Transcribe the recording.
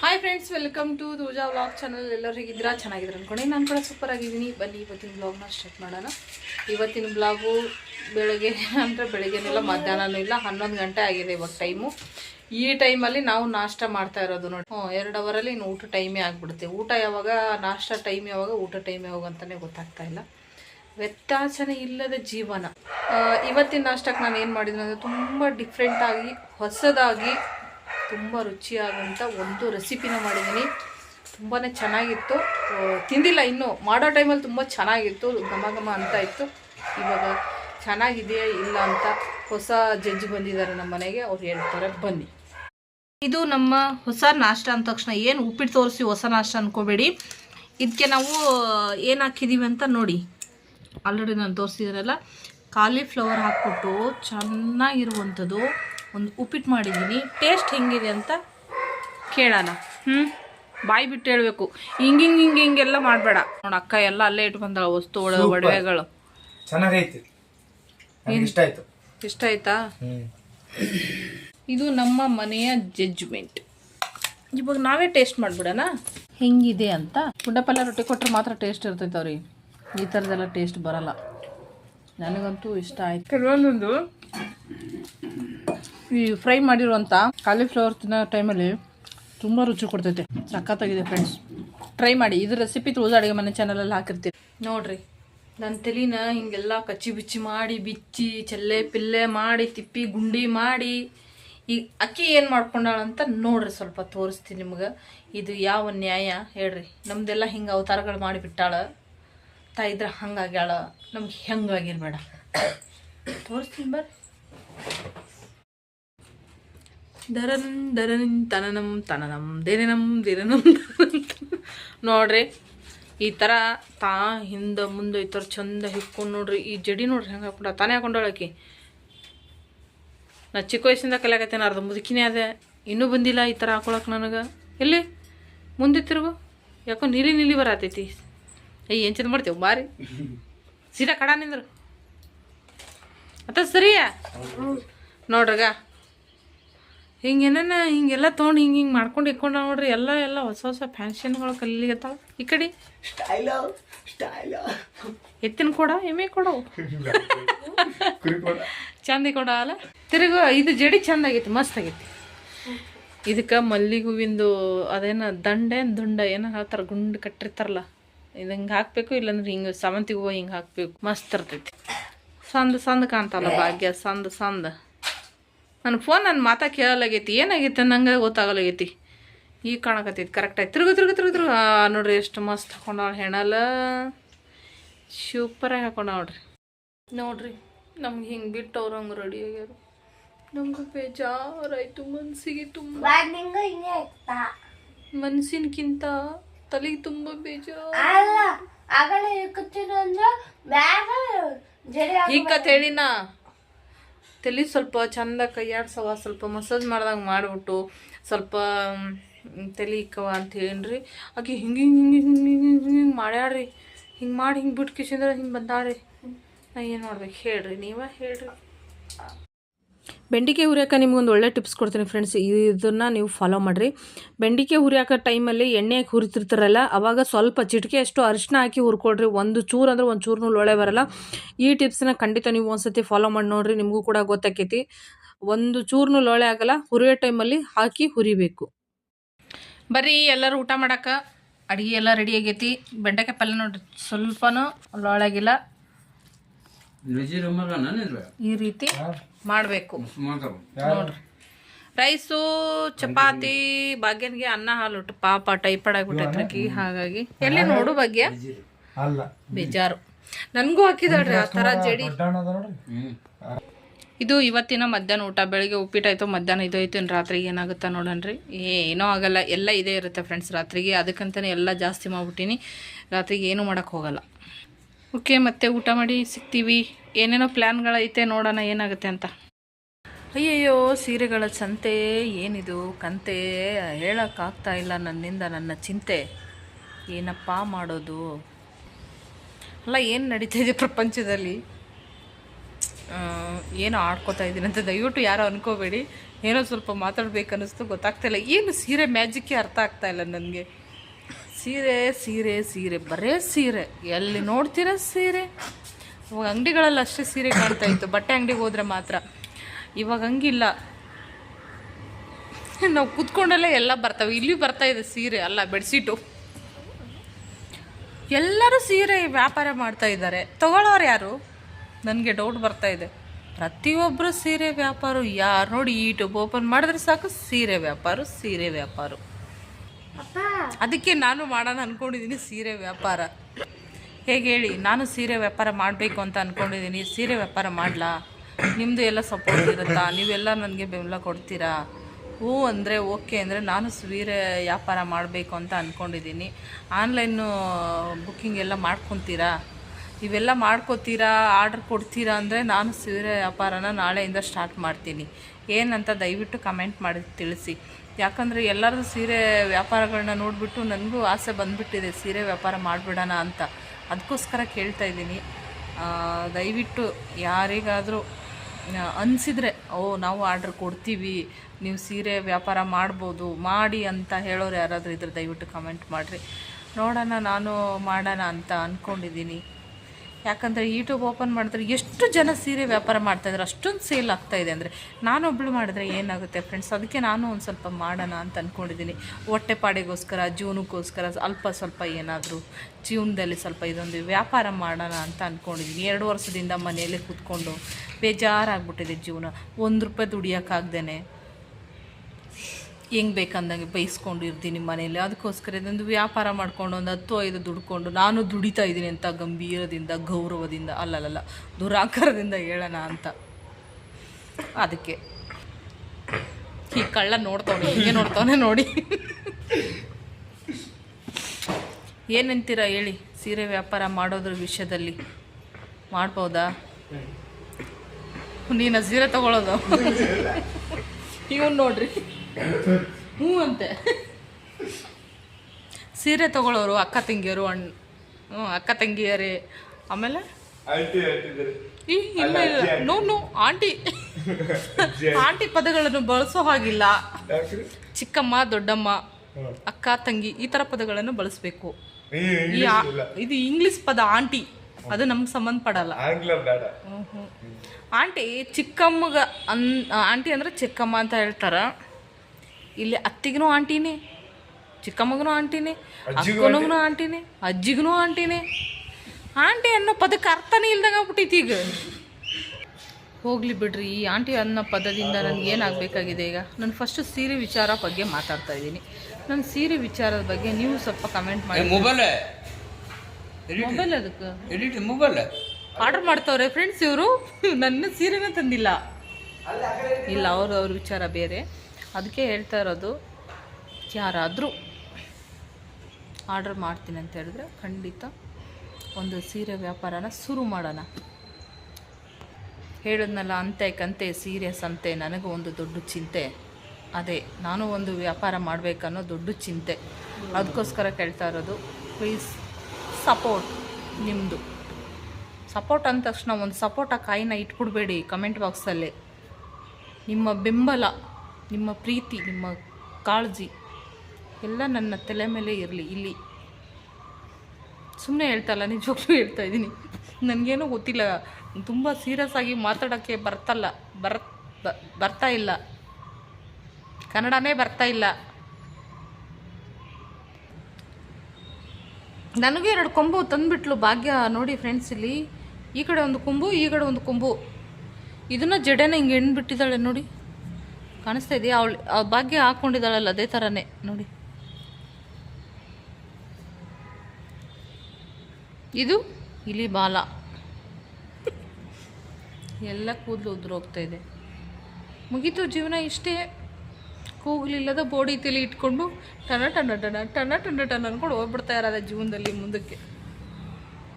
Hi friends welcome to Dooja vlog channel ಎಲ್ಲರೂ ಹೇಗಿದ್ದೀರಾ? ಚೆನ್ನಾಗಿದ್ರು ಅನ್ಕೊಂಡು. ನಾನು ಕೂಡ ಸೂಪರ್ ಆಗಿದ್ದೀನಿ. ಬನ್ನಿ, ಇವತ್ತಿನ ಬ್ಲಾಗ್ನ ಸ್ಟಾರ್ಟ್ ಮಾಡೋಣ. ಇವತ್ತಿನ ಬ್ಲಾಗು ಬೆಳಗ್ಗೆ, ಅಂದರೆ ಬೆಳಗ್ಗೆನಿಲ್ಲ ಮಧ್ಯಾಹ್ನನೂ ಇಲ್ಲ, ಹನ್ನೊಂದು ಗಂಟೆ ಆಗಿದೆ ಇವಾಗ ಟೈಮು ಈ ಟೈಮಲ್ಲಿ ನಾವು ನಾಷ್ಟ ಮಾಡ್ತಾ ಇರೋದು ನೋಡಿ. ಹ್ಞೂ ಎರಡು ಅವರಲ್ಲಿ ಇನ್ನು ಊಟ ಟೈಮೇ ಆಗಿಬಿಡುತ್ತೆ. ಊಟ ಯಾವಾಗ, ನಾಷ್ಟ ಟೈಮ್ ಯಾವಾಗ, ಊಟ ಟೈಮ್ ಯಾವಾಗ ಅಂತಲೇ ಗೊತ್ತಾಗ್ತಾ ಇಲ್ಲ. ವ್ಯತ್ಯಾಸನೇ ಇಲ್ಲದ ಜೀವನ. ಇವತ್ತಿನ ನಾಷ್ಟಕ್ಕೆ ನಾನು ಏನು ಮಾಡಿದ್ದೀನಿ ಅಂದರೆ ತುಂಬ ಡಿಫ್ರೆಂಟಾಗಿ ಹೊಸದಾಗಿ ತುಂಬ ರುಚಿಯಾದಂಥ ಒಂದು ರೆಸಿಪಿನ ಮಾಡಿದ್ದೀನಿ. ತುಂಬಾ ಚೆನ್ನಾಗಿತ್ತು. ತಿಂದಿಲ್ಲ ಇನ್ನೂ. ಮಾಡೋ ಟೈಮಲ್ಲಿ ತುಂಬ ಚೆನ್ನಾಗಿತ್ತು. ಘಮ ಘಮ ಅಂತ ಇತ್ತು. ಇವಾಗ ಚೆನ್ನಾಗಿದೆಯಾ ಇಲ್ಲ ಅಂತ ಹೊಸ ಜಡ್ಜ್ ಬಂದಿದ್ದಾರೆ ನಮ್ಮ ಮನೆಗೆ. ಅವ್ರು ಹೇಳ್ತಾರೆ, ಬನ್ನಿ. ಇದು ನಮ್ಮ ಹೊಸ ನಾಷ್ಟ ಅಂದ ತಕ್ಷಣ. ಏನು ಉಪ್ಪಿಟ್ಟು ತೋರಿಸಿ ಹೊಸ ನಾಷ್ಟ ಅಂದ್ಕೋಬೇಡಿ ಇದಕ್ಕೆ ನಾವು ಏನು ಹಾಕಿದ್ದೀವಿ ಅಂತ ನೋಡಿ. ಆಲ್ರೆಡಿ ನಾನು ತೋರಿಸಿದ್ದೀನಲ್ಲ ಕಾಲಿಫ್ಲವರ್ ಹಾಕ್ಬಿಟ್ಟು ಚೆನ್ನಾಗಿರುವಂಥದ್ದು ಒಂದು ಉಪ್ಪಿಟ್ಟು ಮಾಡಿದ್ದೀನಿ. ಟೇಸ್ಟ್ ಹೆಂಗಿದೆ ಅಂತ ಕೇಳೋಣ. ಹ್ಞೂ ಬಾಯಿ ಬಿಟ್ಟು ಹೇಳಬೇಕು. ಹಿಂಗೆ ಹಿಂಗೆ ಹಿಂಗೆ ಹಿಂಗೆಲ್ಲ ಮಾಡಬೇಡ. ನೋಡಿ ಅಕ್ಕ ಎಲ್ಲ ಅಲ್ಲೇ ಇಟ್ಕೊಂಡಾಳ ವಸ್ತು ಒಳಗೆ ಒಡವೆಗಳು. ಚೆನ್ನಾಗೈತಿ. ಇಷ್ಟ ಆಯ್ತು. ಇಷ್ಟ ಆಯ್ತಾ? ಇದು ನಮ್ಮ ಮನೆಯ ಜಡ್ಜ್ಮೆಂಟ್ ಇವಾಗ ನಾವೇ ಟೇಸ್ಟ್ ಮಾಡಿಬಿಡೋಣ? ಹೆಂಗಿದೆ ಅಂತ? ಪುಂಡಪಲ್ಯ ರೊಟ್ಟಿ ಕೊಟ್ಟರೆ ಮಾತ್ರ ಟೇಸ್ಟ್ ಇರ್ತೈತೆ ಅವ್ರಿಗೆ. ಈ ಥರದ್ದೆಲ್ಲ ಟೇಸ್ಟ್ ಬರಲ್ಲ. ನನಗಂತೂ ಇಷ್ಟ ಆಯ್ತು. ಕೆಲವೊಂದೊಂದು ಈ ಫ್ರೈ ಮಾಡಿರುವಂಥ ಕಾಲಿಫ್ಲವರ್ ತಿನ್ನೋ ಟೈಮಲ್ಲಿ ತುಂಬ ರುಚಿ ಕೊಡ್ತೈತೆ. ಸಖತ್ತಾಗಿದೆ ಫ್ರೆಂಡ್ಸ್ ಟ್ರೈ ಮಾಡಿ. ಇದು ರೆಸಿಪಿ ತುಳಿದ ಅಡುಗೆ ಮನೆ ಚಾನಲಲ್ಲಿ ಹಾಕಿರ್ತೀವಿ ನೋಡ್ರಿ ನನ್ನ ತಲೆನ ಹಿಂಗೆಲ್ಲ ಕಚ್ಚಿ ಬಿಚ್ಚಿ ಮಾಡಿ, ಬಿಚ್ಚಿ, ಚೆಲ್ಲೆ ಪಿಲ್ಲೆ ಮಾಡಿ, ತಿಪ್ಪಿ ಗುಂಡಿ ಮಾಡಿ. ಈ ಅಕ್ಕಿ ಏನು ಮಾಡ್ಕೊಂಡಾಳಂತ ನೋಡ್ರಿ ಸ್ವಲ್ಪ ತೋರಿಸ್ತೀನಿ ನಿಮ್ಗೆ. ಇದು ಯಾವ ನ್ಯಾಯ? ಹೇಳ್ರಿ. ನಮ್ದೆಲ್ಲ ಹಿಂಗೆ ಅವತಾರಗಳು ಮಾಡಿಬಿಟ್ಟಾಳ. ತಾಯಿದ್ರ ಹಂಗಾಗ್ಯಾಳ. ನಮ್ಗೆ ಹೆಂಗಾಗಿರ್ಬೇಡ ತೋರಿಸ್ತೀನಿ ಬರ್ರಿ. ದರನ್ ದರನ್ ತನನಂ ತನನಂ ದೇನನಂ ತನನಂ. ನೋಡ್ರಿ ಈ ಥರ ತಾ ಹಿಂದೆ ಮುಂದೆ ಈ ಥರ ಚಂದ ಹಿಕ್ಕೊಂಡು ನೋಡ್ರಿ. ಈ ಜಡಿ ನೋಡ್ರಿ ಹೆಂಗೆ ಹಾಕೊಂಡ ತಾನೇ ಹಾಕೊಂಡಾಳಕಿ ನಾ ಚಿಕ್ಕ ವಯಸ್ಸಿಂದ ಕಲಿಯಾಕತ್ತೇನೆ ಅರ್ಧ ಮುದುಕಿನೇ ಅದೇ ಇನ್ನೂ ಬಂದಿಲ್ಲ ಈ ಥರ ಹಾಕೊಳಕ್ಕೆ ನನಗೆ. ಎಲ್ಲಿ? ಮುಂದೆ ತಿರುಗು. ಯಾಕೋ ನೀಲಿ ನೀಲಿ ಬರತೈತಿ. ಏಯ್ ಏನು ಚಂದ ಮಾಡ್ತೇವೆ ಬಾರಿ. ಸೀದಾ ಕಡ ನಿಂದ್ರು. ಅತ್ತ ಸರಿಯಾ? ನೋಡ್ರಗ. ಹಿಂಗೇನ ಹಿಂಗೆಲ್ಲ ತೊಗೊಂಡು ಹಿಂಗೆ ಹಿಂಗೆ ಮಾಡ್ಕೊಂಡು ಇಕ್ಕೊಂಡ ನೋಡ್ರಿ ಎಲ್ಲ ಎಲ್ಲ ಹೊಸ ಹೊಸ ಫ್ಯಾಷನ್ಗಳು ಕಲಿಯತ್ತಾವ ಈ ಕಡೆ ಸ್ಟೈಲ ಸ್ಟೈಲ. ಎತ್ತಿನ ಕೊಡ ಎಮ್ಮೆ ಕೊಡ. ಚಂದ ಕೊಡ ಅಲ್ಲ? ತಿರುಗು ಇದು ಜಡಿ ಚಂದ ಆಗೈತಿ ಮಸ್ತ್ ಆಗೈತಿ ಇದಕ್ಕೆ ಮಲ್ಲಿಗೆ ಹೂವಿಂದು ಅದೇನ ದಂಡೆ ದುಂಡ ಏನೋ ಹೇಳ್ತಾರೆ ಗುಂಡು ಕಟ್ಟಿರ್ತಾರಲ್ಲ ಇದು ಹಿಂಗೆ ಹಾಕ್ಬೇಕು ಇಲ್ಲಾಂದ್ರೆ ಹಿಂಗೆ ಸಾವಂತಿಗೆ ಹೂವು ಹಿಂಗೆ ಹಾಕ್ಬೇಕು ಮಸ್ತ್ ಇರ್ತೈತಿ. ಸಂದ ಸಂದ ಕಾಣ್ತಲ್ಲ ಭಾಗ್ಯ ಸಂದ ಸಂದ. ನನ್ನ ಫೋನ್ ನನ್ನ ಮಾತಾ ಕೇಳಲಾಗೈತಿ ಏನಾಗೈತೆ ನಂಗೆ ಗೊತ್ತಾಗಲಾಗೈತಿ. ಈಗ ಕಾಣಕತ್ತೈತಿ ಕರೆಕ್ಟಾಗಿ ತಿರುಗು ತಿರುಗು ತಿರುಗು ತಿರುಗು. ನೋಡ್ರಿ ಎಷ್ಟು ಮಸ್ತ್ ಹಾಕೊಂಡಾಳ ಹೆಣಲ. ಸೂಪರಾಗಿ ಹಾಕೊಂಡ ನೋಡ್ರಿ. ನೋಡ್ರಿ ನಮ್ಗೆ ಹಿಂಗೆ ಬಿಟ್ಟು ಅವ್ರು ಹಂಗೆ ರೆಡಿ ಆಗ್ಯಾರ. ನಮ್ಗೆ ಬೇಜಾರಾಯ್ತು ಮನ್ಸಿಗೆ ತುಂಬ. ಮನ್ಸಿನಕ್ಕಿಂತ ತಲೆಗೆ ತುಂಬ ಬೇಜಾರು. ಈಗ ಕತ್ ಹೇಳಿನ? ತಲೆ ಸ್ವಲ್ಪ ಚಂದ ಕೈಯಾಡ್ಸವ ಸ್ವಲ್ಪ ಮಸಾಜ್ ಮಾಡ್ದಂಗೆ ಮಾಡಿಬಿಟ್ಟು ಸ್ವಲ್ಪ ತಲೆ ಇಕ್ಕವ ಅಂತ ಹೇಳಿನ್ರಿ ಆಕೆ ಹಿಂಗೆ ಹಿಂಗೆ ಹಿಂಗೆ ಹಿಂಗೆ ಹಿಂಗೆ ಹಿಂಗೆ ಮಾಡ್ಯಾಡ್ರಿ ಹಿಂಗೆ ಮಾಡಿ ಹಿಂಗೆ ಬಿಟ್ಟು ಕಿಸಿಂದ್ರೆ ಹಿಂಗೆ ಬಂದಾಳ್ರಿ. ನಾ ಏನು ಮಾಡ್ಬೇಕು ಹೇಳ್ರಿ, ನೀವೇ ಹೇಳ್ರಿ. ಬೆಂಡಿಕೆ ಹುರಿಯಾಕ ನಿಮ್ಗೊಂದು ಒಳ್ಳೆ ಟಿಪ್ಸ್ ಕೊಡ್ತೀನಿ ಫ್ರೆಂಡ್ಸ್ ಇದನ್ನು ನೀವು ಫಾಲೋ ಮಾಡಿರಿ. ಬೆಂಡಿಕೆ ಹುರಿಯಾಕ ಟೈಮಲ್ಲಿ ಎಣ್ಣೆ ಹಾಕಿ ಹುರಿತಿರ್ತಾರಲ್ಲ ಅವಾಗ ಸ್ವಲ್ಪ ಚಿಟಿಕೆ ಅಷ್ಟು ಅರಿಶಿನ ಹಾಕಿ ಹುರ್ಕೊಳ್ರಿ ಒಂದು ಚೂರು ಅಂದ್ರೆ ಒಂದು ಚೂರು ಒಳ್ಳೆ ಬರಲ್ಲ. ಈ ಟಿಪ್ಸ್ನ ಖಂಡಿತ ನೀವು ಒಂದ್ಸತಿ ಫಾಲೋ ಮಾಡಿ ನೋಡ್ರಿ ನಿಮಗೂ ಕೂಡ ಗೊತ್ತಾಕೈತಿ. ಒಂದು ಚೂರ್ನು ಲೋಳೆ ಆಗಲ್ಲ ಹುರಿಯೋ ಟೈಮಲ್ಲಿ ಹಾಕಿ ಹುರಿಬೇಕು. ಬರ್ರಿ ಎಲ್ಲರೂ ಊಟ ಮಾಡಕ್ಕೆ ಅಡುಗೆ ಎಲ್ಲ ರೆಡಿ ಆಗೈತಿ. ಬೆಂಡೆಕಾಯಿ ಪಲ್ಯ ನೋಡ್ರಿ ಸ್ವಲ್ಪನೂ ಲೋಳಾಗಿಲ್ಲ ಈ ರೀತಿ. ಮಾಡಬೇಕು. ನೋಡ್ರಿ. ರೈಸು ಚಪಾತಿ ಭಾಗ್ಯನ್ಗೆ ಅನ್ನ ಹಾಲು ಪಾಪ ಟೈಫಾಯ್ಡ್ ಆಗ್ಬಿಟ್ಟೈತ್ರಿ ಹಾಗಾಗಿ. ಎಲ್ಲಿ ನೋಡು ಭಾಗ್ಯ. ಅಲ್ಲ. ಬೇಜಾರು. ನನಗೂ ಹಾಕಿದಾಳ್ರಿ ಆ ಥರ ಜಡಿ. ಇದು ಇವತ್ತಿನ ಮಧ್ಯಾಹ್ನ ಊಟ. ಬೆಳಿಗ್ಗೆ ಉಪ್ಪಿಟ್ಟಾಯ್ತು ಮಧ್ಯಾಹ್ನ ಇದು ಆಯ್ತು ಏನಾಗುತ್ತೆ ರಾತ್ರಿಗೆ ಏನಾಗುತ್ತಾ ನೋಡನ್ರಿ. ಏನೋ ಆಗಲ್ಲ ಎಲ್ಲ ಇದೇ ಇರುತ್ತೆ ಫ್ರೆಂಡ್ಸ್ ರಾತ್ರಿಗೆ ಅದಕ್ಕಂತಲೇ ಎಲ್ಲ ಜಾಸ್ತಿ ಮಾಡ್ಬಿಟ್ಟಿನಿ. ರಾತ್ರಿಗೆ ಏನೂ ಮಾಡೋಕ್ಕೆ ಹೋಗಲ್ಲ. ಓಕೆ ಮತ್ತೆ ಊಟ ಮಾಡಿ ಸಿಗ್ತೀವಿ. ಏನೇನೋ ಪ್ಲ್ಯಾನ್ಗಳೈತೆ ನೋಡೋಣ ಏನಾಗುತ್ತೆ ಅಂತ. ಅಯ್ಯಯ್ಯೋ, ಸೀರೆಗಳ ಸಂತೆ ಏನಿದು? ಕಂತೆ ಹೇಳೋಕ್ಕಾಗ್ತಾ ಇಲ್ಲ ನನ್ನಿಂದ, ನನ್ನ ಚಿಂತೆ. ಏನಪ್ಪ ಮಾಡೋದು? ಅಲ್ಲ, ಏನು ನಡೀತಾ ಇದೆ ಪ್ರಪಂಚದಲ್ಲಿ? ಏನು ಆಡ್ಕೋತಾ ಇದ್ದೀನಿ ಅಂತ ದಯವಿಟ್ಟು ಯಾರೋ ಅನ್ಕೋಬೇಡಿ. ಏನೋ ಸ್ವಲ್ಪ ಮಾತಾಡ್ಬೇಕು ಅನ್ನಿಸ್ತು ಗೊತ್ತಾಗ್ತಾಯಿಲ್ಲ ಏನು ಸೀರೆ ಮ್ಯಾಜಿಕ್ಕೇ ಅರ್ಥ ಆಗ್ತಾ ಇಲ್ಲ ನನಗೆ. ಸೀರೆ ಸೀರೆ ಸೀರೆ, ಬರೇ ಸೀರೆ. ಎಲ್ಲಿ ನೋಡ್ತೀರ ಸೀರೆ? ಇವಾಗ ಅಂಗಡಿಗಳಲ್ಲಿ ಅಷ್ಟೇ ಸೀರೆ ಕಾಣ್ತಾ ಇತ್ತು. ಬಟ್ಟೆ ಅಂಗಡಿಗೆ ಹೋದ್ರೆ ಮಾತ್ರ. ಇವಾಗ ಹಂಗಿಲ್ಲ. ನಾವು ಕೂತ್ಕೊಂಡಲ್ಲೇ ಎಲ್ಲ ಬರ್ತವೆ. ಇಲ್ಲಿ ಬರ್ತಾ ಇದೆ ಸೀರೆ ಅಲ್ಲ ಬೆಡ್ಶೀಟು. ಎಲ್ಲರೂ ಸೀರೆ ವ್ಯಾಪಾರ ಮಾಡ್ತಾ ಇದ್ದಾರೆ. ತಗೊಳ್ಳೋರು ಯಾರು? ನನಗೆ ಡೌಟ್ ಬರ್ತಾ ಇದೆ. ಪ್ರತಿಯೊಬ್ಬರು ಸೀರೆ ವ್ಯಾಪಾರ. ಯಾರು ನೋಡಿ ಯೂಟ್ಯೂಬ್ ಓಪನ್ ಮಾಡಿದ್ರೆ ಸಾಕು ಸೀರೆ ವ್ಯಾಪಾರ ಸೀರೆ ವ್ಯಾಪಾರ. ಅದಕ್ಕೆ ನಾನು ಮಾಡೋಣ ಅಂದ್ಕೊಂಡಿದ್ದೀನಿ ಸೀರೆ ವ್ಯಾಪಾರ. ಹೇಗೆ ಹೇಳಿ, ನಾನು ಸೀರೆ ವ್ಯಾಪಾರ ಮಾಡಬೇಕು ಅಂತ ಅಂದ್ಕೊಂಡಿದ್ದೀನಿ ಸೀರೆ ವ್ಯಾಪಾರ ಮಾಡಲಾ? ನಿಮ್ಮದು ಎಲ್ಲ ಸಪೋರ್ಟ್ ಇರುತ್ತಾ? ನೀವೆಲ್ಲ ನನಗೆ ಬೆಂಬಲ ಕೊಡ್ತೀರಾ? ಹ್ಞೂ ಅಂದರೆ ಓಕೆ ಅಂದರೆ ನಾನು ಸೀರೆ ವ್ಯಾಪಾರ ಮಾಡಬೇಕು ಅಂತ ಅಂದ್ಕೊಂಡಿದ್ದೀನಿ ಆನ್ಲೈನು ಬುಕ್ಕಿಂಗ್ ಎಲ್ಲ ಮಾಡ್ಕೊತೀರಾ? ಇವೆಲ್ಲ ಮಾಡ್ಕೋತೀರಾ? ಆರ್ಡ್ರ್ ಕೊಡ್ತೀರಾ ಅಂದರೆ ನಾನು ಸೀರೆ ವ್ಯಾಪಾರನ ನಾಳೆಯಿಂದ ಸ್ಟಾರ್ಟ್ ಮಾಡ್ತೀನಿ. ಏನಂತ ದಯವಿಟ್ಟು ಕಮೆಂಟ್ ಮಾಡಿ ತಿಳಿಸಿ. ಯಾಕಂದರೆ ಎಲ್ಲರದ್ದು ಸೀರೆ ವ್ಯಾಪಾರಗಳನ್ನ ನೋಡಿಬಿಟ್ಟು ನನಗೂ ಆಸೆ ಬಂದುಬಿಟ್ಟಿದೆ, ಸೀರೆ ವ್ಯಾಪಾರ ಮಾಡಿಬಿಡೋಣ ಅಂತ. ಅದಕ್ಕೋಸ್ಕರ ಕೇಳ್ತಾ ಇದ್ದೀನಿ. ದಯವಿಟ್ಟು ಯಾರಿಗಾದರೂ ಅನಿಸಿದ್ರೆ, ಓ, ನಾವು ಆರ್ಡ್ರ್ ಕೊಡ್ತೀವಿ, ನೀವು ಸೀರೆ ವ್ಯಾಪಾರ ಮಾಡ್ಬೋದು, ಮಾಡಿ ಅಂತ ಹೇಳೋರು ಯಾರಾದರೂ ಇದ್ರೆ ದಯವಿಟ್ಟು ಕಮೆಂಟ್ ಮಾಡಿರಿ. ನೋಡೋಣ, ನಾನು ಮಾಡೋಣ ಅಂತ ಅಂದ್ಕೊಂಡಿದ್ದೀನಿ ಯಾಕಂದರೆ ಯೂಟ್ಯೂಬ್ ಓಪನ್ ಮಾಡಿದ್ರೆ ಎಷ್ಟು ಜನ ಸೀರೆ ವ್ಯಾಪಾರ ಮಾಡ್ತಾಯಿದ್ರು ಅಷ್ಟೊಂದು ಸೇಲ್ ಆಗ್ತಾ ಇದೆ ಅಂದರೆ ನಾನೊಬ್ಳು ಮಾಡಿದ್ರೆ ಏನಾಗುತ್ತೆ ಫ್ರೆಂಡ್ಸ್ ಅದಕ್ಕೆ ನಾನು ಒಂದು ಸ್ವಲ್ಪ ಮಾಡೋಣ ಅಂತ ಅಂದ್ಕೊಂಡಿದ್ದೀನಿ ಹೊಟ್ಟೆಪಾಡಿಗೋಸ್ಕರ ಜೀವನಕ್ಕೋಸ್ಕರ ಅಲ್ಪ ಸ್ವಲ್ಪ ಏನಾದರೂ ಜೀವನದಲ್ಲಿ ಸ್ವಲ್ಪ ಇದೊಂದು ವ್ಯಾಪಾರ ಮಾಡೋಣ ಅಂತ ಅಂದ್ಕೊಂಡಿದ್ದೀನಿ ಎರಡು ವರ್ಷದಿಂದ ಮನೆಯಲ್ಲೇ ಕೂತ್ಕೊಂಡು ಬೇಜಾರಾಗ್ಬಿಟ್ಟಿದೆ ಜೀವನ. ಒಂದು ರೂಪಾಯಿ ದುಡಿಯೋಕ್ಕಾಗ್ದೇ ಹೆಂಗೆ ಬೇಕಂದಂಗೆ ಬೈಸ್ಕೊಂಡು ಇರ್ತೀನಿ ಮನೇಲಿ ಅದಕ್ಕೋಸ್ಕರ ಇದೊಂದು ವ್ಯಾಪಾರ ಮಾಡ್ಕೊಂಡು ಒಂದು ಹತ್ತು ಐದು ದುಡ್ಕೊಂಡು ನಾನು ದುಡಿತಾ ಇದ್ದೀನಿ ಅಂತ ಗಂಭೀರದಿಂದ ಗೌರವದಿಂದ ಅಲ್ಲಲ್ಲ ದುರಾಕಾರದಿಂದ ಹೇಳೋಣ ಅಂತ. ಅದಕ್ಕೆ. ಈ ಕಳ್ಳ ನೋಡ್ತಾವನೆ ಹೀಗೆ ನೋಡ್ತಾವನೆ ನೋಡಿ. ಏನಂತೀರಾ ಹೇಳಿ? ಸೀರೆ ವ್ಯಾಪಾರ ಮಾಡೋದ್ರ ವಿಷಯದಲ್ಲಿ. ಮಾಡ್ಬೋದಾ? ನೀನು ಸೀರೆ ತಗೊಳ್ಳೋದು ಇವನು ನೋಡ್ರಿ. ಹ್ಞೂ ಅಂತೆ ಸೀರೆ ತಗೊಳ್ಳೋರು ಅಕ್ಕ ತಂಗಿಯರು ಅಣ್ಣ ಹ್ಞೂ ಅಕ್ಕ ತಂಗಿಯರೇ. ಆಮೇಲೆ? ಈ ಇಲ್ಲ ಇಲ್ಲ. No no aunty. ಆಂಟಿ ಪದಗಳನ್ನು ಬಳಸೋ ಹಾಗಿಲ್ಲ. ಚಿಕ್ಕಮ್ಮ ದೊಡ್ಡಮ್ಮ ಅಕ್ಕ ತಂಗಿ ಈ ಥರ ಪದಗಳನ್ನು ಬಳಸಬೇಕು. ಈ ಇದು ಇಂಗ್ಲಿಷ್ ಪದ ಆಂಟಿ. ಅದು ನಮ್ಗೆ ಸಂಬಂಧ ಪಡಲ್ಲ ಆಂಟಿ ಚಿಕ್ಕಮ್ಮಗ ಅನ್ ಆಂಟಿ ಅಂದ್ರೆ ಚಿಕ್ಕಮ್ಮ ಅಂತ ಹೇಳ್ತಾರ. ಇಲ್ಲಿ ಅತ್ತಿಗೂ ಆಂಟಿನೇ ಚಿಕ್ಕಮ್ಮಗೂ ಆಂಟಿನೇ ಅಕ್ಕನಿಗೂ ಆಂಟಿನೇ ಅಜ್ಜಿಗೂ ಆಂಟಿನೇ. ಆಂಟಿ ಅನ್ನೋ ಪದಕ್ಕೆ ಅರ್ಥನೇ ಇಲ್ದಂಗೆ ಆಗ್ಬಿಟ್ಟೈತಿ ಈಗ. ಹೋಗ್ಲಿ ಬಿಡ್ರಿ ಈ ಆಂಟಿ ಅನ್ನೋ ಪದದಿಂದ ನನಗೆ ಏನಾಗಬೇಕಾಗಿದೆ ಈಗ? ನಾನು ಫಸ್ಟ್ ಸೀರೆ ವಿಚಾರ ಬಗ್ಗೆ ಮಾತಾಡ್ತಾ ಇದ್ದೀನಿ. ನನ್ನ ಸೀರೆ ವಿಚಾರದ ಬಗ್ಗೆ ನೀವು ಸ್ವಲ್ಪ ಕಮೆಂಟ್ ಮಾಡಿ. ಮೊಬೈಲ್. ಮೊಬೈಲ್ ಅದಕ್ಕೆ? Edit mobile. ಆರ್ಡರ್ ಮಾಡ್ತಾವ್ರೆ ಫ್ರೆಂಡ್ಸ್ ಇವರು. ನನ್ನ ಸೀರೆನೇ ತಂದಿಲ್ಲ. ಇಲ್ಲ ಅವ್ರ ಅವ್ರ ವಿಚಾರ ಬೇರೆ. ಅದಕ್ಕೆ ಹೇಳ್ತಾ ಇರೋದು, ಯಾರಾದರೂ ಆರ್ಡರ್ ಮಾಡ್ತೀನಿ ಅಂತ ಹೇಳಿದ್ರೆ ಖಂಡಿತ ಒಂದು ಸೀರೆ ವ್ಯಾಪಾರನ ಶುರು ಮಾಡೋಣ. ಹೇಳಿದ್ನಲ್ಲ, ಅಂತೆ ಕಂತೆ ಸೀರೆ ಸಂತೆ ನನಗೂ ಒಂದು ದೊಡ್ಡ ಚಿಂತೆ. ಅದೇ, ನಾನು ಒಂದು ವ್ಯಾಪಾರ ಮಾಡಬೇಕನ್ನೋ ದೊಡ್ಡ ಚಿಂತೆ. ಅದಕ್ಕೋಸ್ಕರ ಕೇಳ್ತಾ ಇರೋದು ಪ್ಲೀಸ್ ಸಪೋರ್ಟ್ ನಿಮ್ಮದು ಸಪೋರ್ಟ್ ಅಂದ ತಕ್ಷಣ ಒಂದು ಸಪೋರ್ಟ ಕಾಯಿನ ಇಟ್ಬಿಡ್ಬೇಡಿ ಕಮೆಂಟ್ ಬಾಕ್ಸಲ್ಲಿ ನಿಮ್ಮ ಬೆಂಬಲ. ನಿಮ್ಮ ಪ್ರೀತಿ, ನಿಮ್ಮ ಕಾಳಜಿ ಎಲ್ಲ ನನ್ನ ತಲೆ ಮೇಲೆ ಇರಲಿ. ಇಲ್ಲಿ ಸುಮ್ಮನೆ ಹೇಳ್ತಲ್ಲ ನಿಜವಾಗ್ಲೂ ಹೇಳ್ತಾ ಇದ್ದೀನಿ. ನನಗೇನೂ ಗೊತ್ತಿಲ್ಲ. ತುಂಬ ಸೀರಿಯಸ್ ಆಗಿ ಮಾತಾಡೋಕ್ಕೆ ಬರ್ತಲ್ಲ, ಬರ್ ಬರ್ತಾ ಇಲ್ಲ. ಕನ್ನಡನೇ ಬರ್ತಾ ಇಲ್ಲ. ನನಗೂ ಎರಡು ಕೊಂಬು ತಂದುಬಿಟ್ಲು ಭಾಗ್ಯ. ನೋಡಿ ಫ್ರೆಂಡ್ಸ್ ಇಲ್ಲಿ ಈ ಕಡೆ ಒಂದು ಕೊಂಬು, ಈ ಕಡೆ ಒಂದು ಕೊಂಬು. ಇದನ್ನ ಜಡೆನ ಹಿಂಗೆ ಹೆಣ್ಬಿಟ್ಟಿದ್ದಾಳೆ ನೋಡಿ. ಕಾಣಿಸ್ತಾ ಇದೆಯಾ? ಅವಳು, ಆ ಭಾಗ್ಯ ಹಾಕೊಂಡಿದ್ದಾಳಲ್ಲ ಅದೇ ಥರನೇ ನೋಡಿ. ಇದು ಇಲಿ ಬಾಲ ಎಲ್ಲ ಕೂದಲು ಉದುರೋಗ್ತಾ ಇದೆ. ಮುಗೀತು ಜೀವನ, ಇಷ್ಟೇ. ಕೂಗ್ಲಿಲ್ಲದ ಬೋಡಿ ತಲೆ ಇಟ್ಕೊಂಡು ಟನ ಟನ ಟನ ಟನ ಟನ ಟನ ಅನ್ಕೊಂಡು ಹೋಗ್ಬಿಡ್ತಾ ಇರೋದ ಜೀವನದಲ್ಲಿ ಮುಂದಕ್ಕೆ.